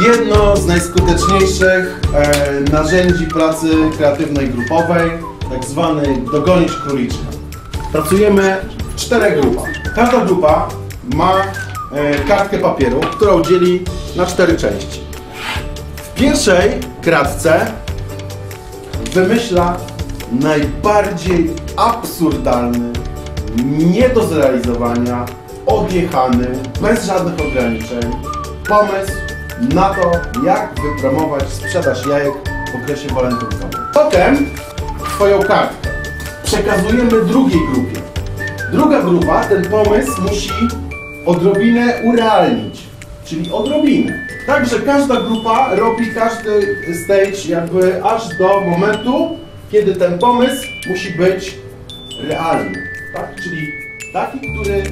jedno z najskuteczniejszych e, narzędzi pracy kreatywnej grupowej, tak zwany dogonić króliczka. Pracujemy w czterech grupach. Każda grupa ma e, kartkę papieru, którą dzieli na cztery części. W pierwszej kratce wymyśla najbardziej absurdalny, nie do zrealizowania, odjechany, bez żadnych ograniczeń pomysł na to, jak wypromować sprzedaż jajek w okresie walentynkowym. Potem swoją kartkę przekazujemy drugiej grupie. Druga grupa ten pomysł musi odrobinę urealnić, czyli odrobinę. Także każda grupa robi każdy stage jakby aż do momentu, kiedy ten pomysł musi być realny, tak? Czyli taki, który